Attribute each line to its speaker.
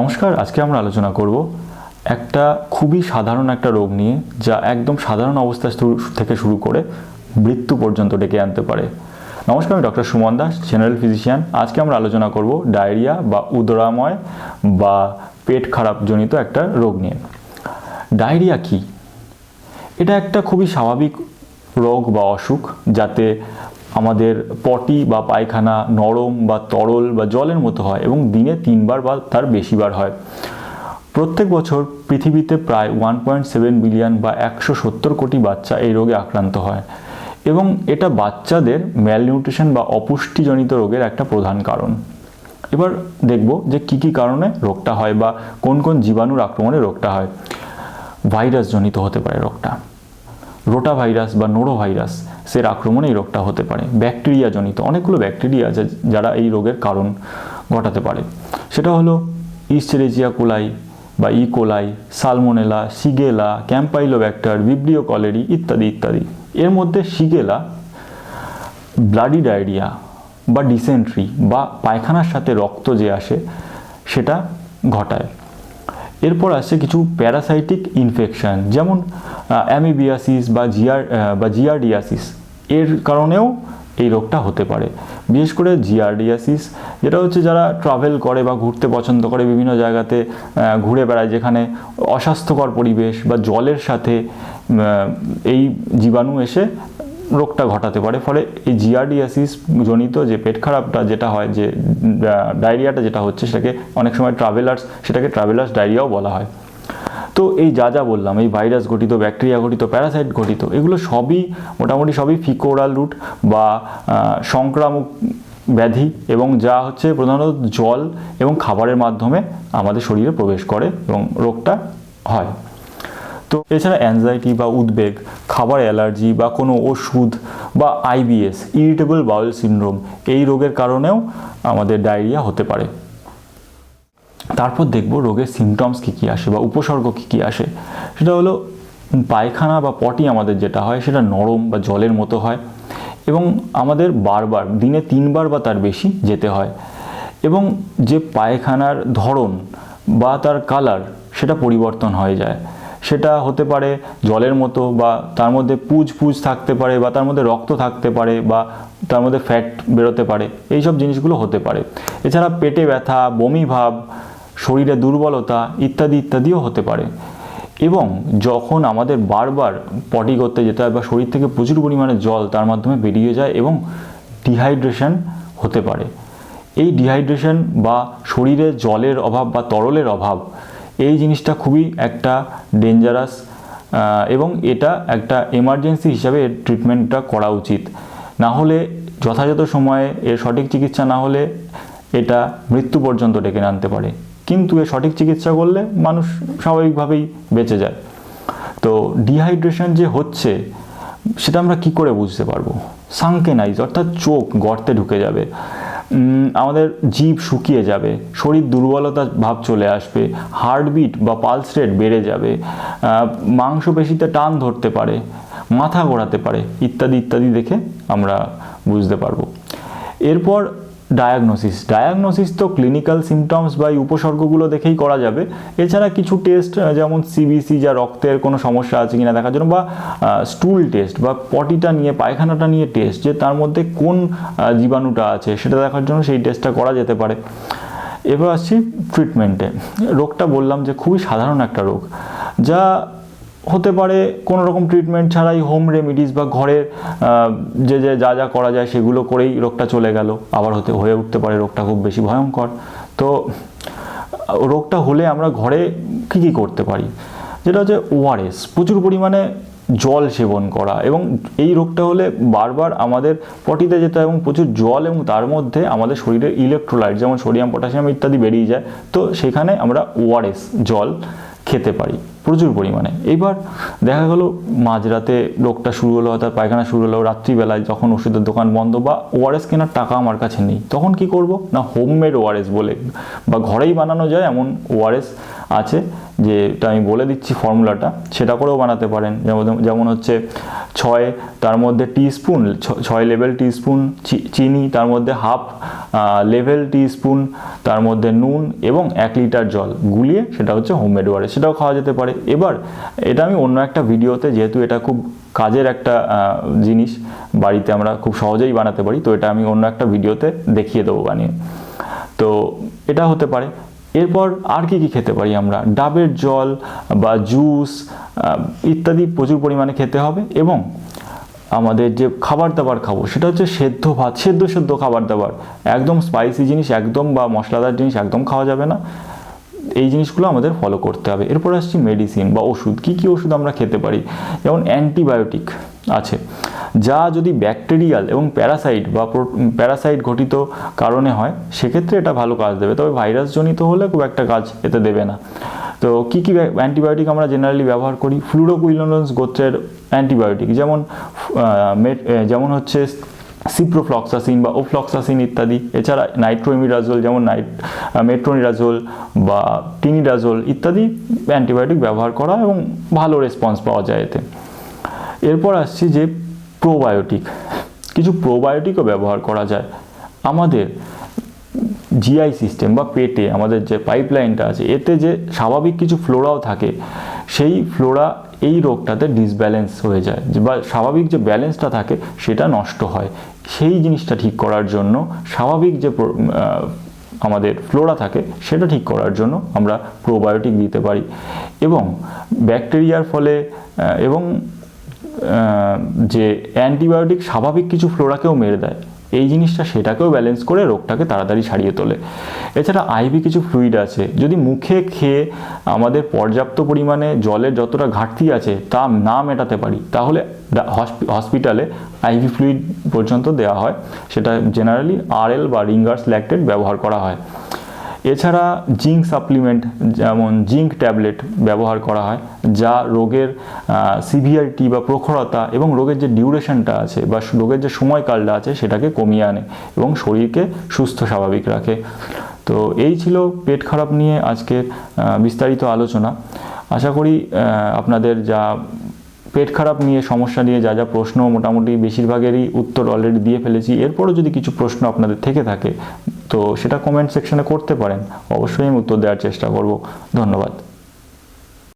Speaker 1: নমস্কার, আজকে আমরা আলোচনা করব একটা খুবই সাধারণ একটা রোগ নিয়ে যা একদম সাধারণ অবস্থা থেকে শুরু করে মৃত্যু পর্যন্ত ডেকে আনতে পারে। নমস্কার, আমি doctor Suman Das general physician আজকে আমরা আলোচনা করব ডায়রিয়া বা উদরাময় বা পেট খারাপ জনিত একটা রোগ নিয়ে। ডায়রিয়া কি? এটা একটা খুবই স্বাভাবিক রোগ বা অসুখ, যাতে আমাদের পটি বা পায়খানা নরম বা তরল বা জলের মতো হয় এবং দিনে তিনবার বা তার বেশিবার হয়। প্রত্যেক বছর পৃথিবীতে প্রায় ওয়ান পয়েন্ট সেভেন বিলিয়ন বা একশো সত্তর কোটি বাচ্চা এই রোগে আক্রান্ত হয় এবং এটা বাচ্চাদের ম্যালনিউট্রিশন বা অপুষ্টিজনিত রোগের একটা প্রধান কারণ। এবার দেখব যে কি কি কারণে রোগটা হয় বা কোন কোন জীবাণুর আক্রমণে রোগটা হয়। ভাইরাস জনিত হতে পারে রোগটা। রোটা ভাইরাস বা নোরো ভাইরাস সের আক্রমণে এই রোগটা হতে পারে। ব্যাকটেরিয়া জনিত, অনেকগুলো ব্যাকটেরিয়া যারা এই রোগের কারণ ঘটাতে পারে। সেটা হলো ইস্টেরেজিয়া কোলাই বা E coli Salmonella Shigella Campylobacter Vibrio cholerae ইত্যাদি ইত্যাদি। এর মধ্যে সিগেলা ব্লাডি ডায়রিয়া বা ডিসেন্ট্রি বা পায়খানার সাথে রক্ত যে আসে, সেটা ঘটায়। এরপর আসছে কিছু প্যারাসাইটিক ইনফেকশন, যেমন অ্যামিবিয়াসিস বা জিয়ার বা জিয়ারডিয়াসিস এর কারণেও এই রোগটা হতে পারে। বিশেষ করে জিয়ারডিয়াসিস যেটা হচ্ছে যারা ট্রাভেল করে বা ঘুরতে পছন্দ করে বিভিন্ন জায়গাতে ঘুরে বেড়ায়, যেখানে অস্বাস্থ্যকর পরিবেশ বা জলের সাথে এই জীবাণু এসে রোগটা ঘটাতে পারে। ফলে এই জিয়ারডিয়াসিস জনিত যে পেট খারাপটা যেটা হয়, যে ডায়রিয়াটা যেটা হচ্ছে, সেটাকে অনেক সময় ট্রাভেলার্স সেটাকে ট্রাভেলার্স ডায়রিয়াও বলা হয়। তো এই যা যা বললাম, এই ভাইরাস ঘটিত ব্যাকটেরিয়া ঘটিত প্যারাসাইট ঘটিত এগুলো সবই, মোটামুটি সবই ফিকোরাল রুট বা সংক্রামক ব্যাধি এবং যা হচ্ছে প্রধানত জল এবং খাবারের মাধ্যমে আমাদের শরীরে প্রবেশ করে এবং রোগটা হয়। তো এছাড়া অ্যাংজাইটি বা উদ্বেগ, খাবার অ্যালার্জি বা কোনো ওষুধ বা আইবিএস ইরিটেবল বাউল সিনড্রোম এই রোগের কারণেও আমাদের ডায়রিয়া হতে পারে। তারপর দেখব রোগের সিমটমস কী কী আসে বা উপসর্গ কী কী আসে। সেটা হলো পায়খানা বা পটি আমাদের যেটা হয়, সেটা নরম বা জলের মতো হয় এবং আমাদের বারবার, দিনে তিনবার বা তার বেশি যেতে হয় এবং যে পায়খানার ধরন বা তার কালার সেটা পরিবর্তন হয়ে যায়। সেটা হতে পারে জলের মতো বা তার মধ্যে পুজ পুজ থাকতে পারে বা তার মধ্যে রক্ত থাকতে পারে বা তার মধ্যে ফ্যাট বেরোতে পারে এই সব জিনিসগুলো হতে পারে। এছাড়া পেটে ব্যথা, বমি ভাব, শরীরে দুর্বলতা ইত্যাদি ইত্যাদিও হতে পারে। এবং যখন আমাদের বারবার পটি করতে যেতে হয় বা শরীর থেকে প্রচুর পরিমাণে জল তার মাধ্যমে বেরিয়ে যায় এবং ডিহাইড্রেশন হতে পারে। এই ডিহাইড্রেশন বা শরীরে জলের অভাব বা তরলের অভাব এই জিনিসটা খুবই একটা ডেঞ্জারাস এবং এটা একটা এমার্জেন্সি হিসাবে এর ট্রিটমেন্টটা করা উচিত। না হলে যথাযথ সময়ে এর সঠিক চিকিৎসা না হলে এটা মৃত্যু পর্যন্ত ডেকে আনতে পারে। কিন্তু এর সঠিক চিকিৎসা করলে মানুষ স্বাভাবিকভাবেই বেঁচে যায়। তো ডিহাইড্রেশন যে হচ্ছে, সেটা আমরা কি করে বুঝতে পারব? সাংকেনাইজ অর্থাৎ চোখ গর্তে ঢুকে যাবে। আমাদের জীব শুকিয়ে যাবে, শরীর দুর্বলতা ভাব চলে আসবে, হার্টবিট বা পালস রেট বেড়ে যাবে মাংসপেশিতে টান ধরতে পারে, মাথা ঘোরাতে পারে, ইত্যাদি ইত্যাদি দেখে আমরা বুঝতে পারব। এরপর ডায়াগনোসিস ডায়াগনোসিস তো ক্লিনিক্যাল সিমটমস বা উপসর্গগুলো দেখেই করা যাবে। এছাড়া কিছু টেস্ট যেমন সিবিসি যা রক্তের কোনো সমস্যা আছে কিনা দেখার জন্য বা স্টুল টেস্ট বা পটিটা নিয়ে, পায়খানাটা নিয়ে টেস্ট যে তার মধ্যে কোন জীবাণুটা আছে সেটা দেখার জন্য সেই টেস্টটা করা যেতে পারে। এবার আসছি ট্রিটমেন্টে রোগটা বললাম যে খুবই সাধারণ একটা রোগ, যা হতে পারে, কোনো রকম ট্রিটমেন্ট ছাড়াই হোম রেমিডিস বা ঘরের যে যে, যা যা করা যায় সেগুলো করেই রোগটা চলে গেল। আবার হতে, হয়ে উঠতে পারে রোগটা খুব বেশি ভয়ঙ্কর। তো, রোগটা হলে আমরা ঘরে কী কী করতে পারি? যেটা হচ্ছে ওআরএস প্রচুর পরিমাণে জল সেবন করা এবং এই রোগটা হলে বারবার আমাদের পটিতে যেতে হয় এবং প্রচুর জল এবং তার মধ্যে আমাদের শরীরের ইলেকট্রোলাইট যেমন সোডিয়াম পটাশিয়াম ইত্যাদি বেরিয়ে যায়। তো সেখানে আমরা ওআরএস জল খেতে পারি। প্রচুর পরিমাণে। এইবার দেখা গেলো মাঝরাতে রোগটা শুরু হলো, তার পায়খানা শুরু হলো, রাত্রিবেলায় যখন ওষুধের দোকান বন্ধ বা ওআরএস কেনার টাকা আমার কাছে নেই, তখন কি করব? না হোমমেড ওআরএস বলে, বা ঘরেই বানানো যায় এমন ওআরএস আছে, যেটা আমি বলে দিচ্ছি ফর্মুলাটা, সেটা করেও বানাতে পারেন। যেমন যেমন হচ্ছে ছয়, তার মধ্যে টিস্পুন ছয় লেভেল টিস্পুন চিনি, তার মধ্যে হাফ লেভেল টিস্পুন, তার মধ্যে নুন এবং এক লিটার জল গুলিয়ে সেটা হচ্ছে হোমমেড ওয়ারে সেটাও খাওয়া যেতে পারে। এবার, এটা আমি অন্য একটা ভিডিওতে, যেহেতু এটা খুব কাজের একটা জিনিস, বাড়িতে আমরা খুব সহজেই বানাতে পারি, তো এটা আমি অন্য একটা ভিডিওতে দেখিয়ে দেবো বানিয়ে। তো এটা হতে পারে। এরপর আর কি কি খেতে পারি আমরা? ডাবের জল বা জুস ইত্যাদি প্রচুর পরিমাণে খেতে হবে এবং আমাদের যে খাবার দাবার খাব, সেটা হচ্ছে সেদ্ধ ভাত, সেদ্ধ সেদ্ধ খাবার দাবার। একদম স্পাইসি জিনিস, একদম বা মশলাদার জিনিস একদম খাওয়া যাবে না। এই জিনিসগুলো আমাদের ফলো করতে হবে। এরপর আসছি মেডিসিন বা ওষুধ। কী কী ওষুধ আমরা খেতে পারি? যেমন অ্যান্টিবায়োটিক আছে। যা যদি ব্যাকটেরিয়াল এবং প্যারাসাইট বা প্যারাসাইট ঘটিত কারণে হয়, সেক্ষেত্রে এটা ভালো কাজ দেবে। তবে ভাইরাসজনিত হলে খুব একটা কাজ এতে দেবে না। তো কী কী অ্যান্টিবায়োটিক আমরা জেনারেলি ব্যবহার করি? ফ্লুরোকুইলোনস গোত্রের অ্যান্টিবায়োটিক যেমন যেমন হচ্ছে সিপ্রোফ্লক্সাসিন বা ওফ্লক্সাসিন ইত্যাদি। এছাড়া নাইট্রোমিরাজোল যেমন নাইট মেট্রোনিরাজোল বা টিনিডাজোল ইত্যাদি অ্যান্টিবায়োটিক ব্যবহার করা এবং ভালো রেসপন্স পাওয়া যায় এতে। এরপর আসছি যে প্রোবায়োটিক কিছু প্রোবায়োটিকও ব্যবহার করা যায়। আমাদের জিআই সিস্টেম বা পেটে আমাদের যে পাইপলাইনটা আছে, এতে যে স্বাভাবিক কিছু ফ্লোরাও থাকে, সেই ফ্লোরা এই রোগটাতে ডিসব্যালেন্স হয়ে যায়। বা স্বাভাবিক যে ব্যালেন্সটা থাকে, সেটা নষ্ট হয়। সেই জিনিসটা ঠিক করার জন্য স্বাভাবিক যে আমাদের ফ্লোরা থাকে, সেটা ঠিক করার জন্য আমরা প্রোবায়োটিক দিতে পারি। এবং ব্যাকটেরিয়ার ফলে এবং যে অ্যান্টিবায়োটিক স্বাভাবিক কিছু ফ্লোরাকেও মেরে দেয়। এই জিনিসটা সেটাকেও ব্যালেন্স করে রোগটাকে তাড়াতাড়ি সারিয়ে তোলে। এছাড়া আইভি কিছু ফ্লুইড আছে। যদি মুখে খেয়ে আমাদের পর্যাপ্ত পরিমাণে জলের যতটা ঘাটতি আছে তা না মেটাতে পারি, তাহলে হসপি- হসপিটালে আইভি ফ্লুইড পর্যন্ত দেওয়া হয়। সেটা জেনারেলি আরএল বা রিঙ্গার্স ল্যাকটেড ব্যবহার করা হয়। এছাড়া জিঙ্ক সাপ্লিমেন্ট, যেমন জিঙ্ক ট্যাবলেট ব্যবহার করা হয়, যা রোগের সিভিয়ারিটি বা প্রখরতা এবং রোগের যে ডিউরেশনটা আছে বা রোগের যে সময়কালটা আছে সেটাকে কমিয়ে আনে এবং শরীরকে সুস্থ, স্বাভাবিক রাখে। তো এই ছিল পেট খারাপ নিয়ে আজকের বিস্তারিত আলোচনা। আশা করি আপনাদের যা পেট খারাপ নিয়ে সমস্যা নিয়ে যা যা প্রশ্ন, মোটামুটি বেশিরভাগেরই উত্তর অলরেডি দিয়ে ফেলেছি। এরপরও যদি কিছু প্রশ্ন আপনাদের থেকে থাকে তো সেটা কমেন্ট সেকশনে করতে পারেন। অবশ্যই আমি উত্তর দেওয়ার চেষ্টা করব। ধন্যবাদ।